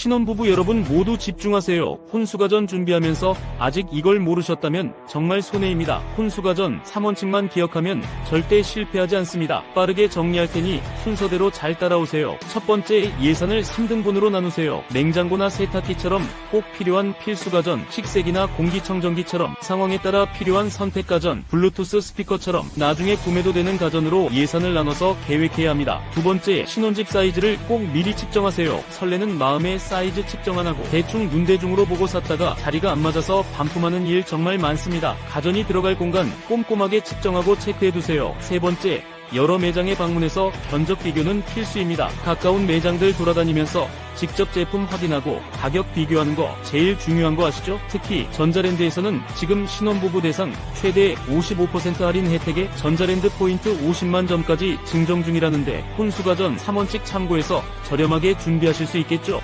신혼부부 여러분 모두 집중하세요. 혼수가전 준비하면서 아직 이걸 모르셨다면 정말 손해입니다. 혼수가전 3원칙만 기억하면 절대 실패하지 않습니다. 빠르게 정리할 테니 순서대로 잘 따라오세요. 첫 번째 예산을 3등분으로 나누세요. 냉장고나 세탁기처럼 꼭 필요한 필수가전, 식세기나 공기청정기처럼 상황에 따라 필요한 선택가전, 블루투스 스피커처럼 나중에 구매도 되는 가전으로 예산을 나눠서 계획해야 합니다. 두 번째 신혼집 사이즈를 꼭 미리 측정하세요. 설레는 마음에 사이즈 측정 안 하고 대충 눈대중으로 보고 샀다가 자리가 안 맞아서 반품하는 일 정말 많습니다. 가전이 들어갈 공간 꼼꼼하게 측정하고 체크해두세요. 세 번째 여러 매장에 방문해서 견적 비교는 필수입니다. 가까운 매장들 돌아다니면서 직접 제품 확인하고 가격 비교하는 거 제일 중요한 거 아시죠? 특히 전자랜드에서는 지금 신혼부부 대상 최대 55% 할인 혜택에 전자랜드 포인트 50만 점까지 증정 중이라는데 혼수가전 3원칙 참고해서 저렴하게 준비하실 수 있겠죠?